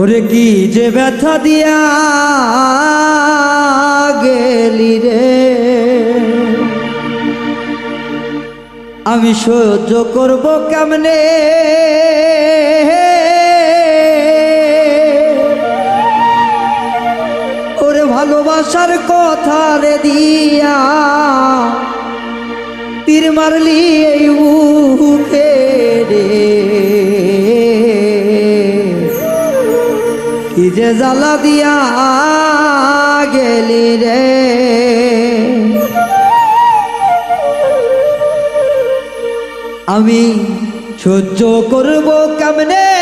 ওরে কি যে ব্যথা দিয়া গেলি রে? আমি সহ্য করব কেমনে? ওরে ভালোবাসার কথা রে দিয়া তীর মারলি এই উকে কি যে জ্বালা দিয়া গেলি রে? আমি সহ্য করব কেমনে?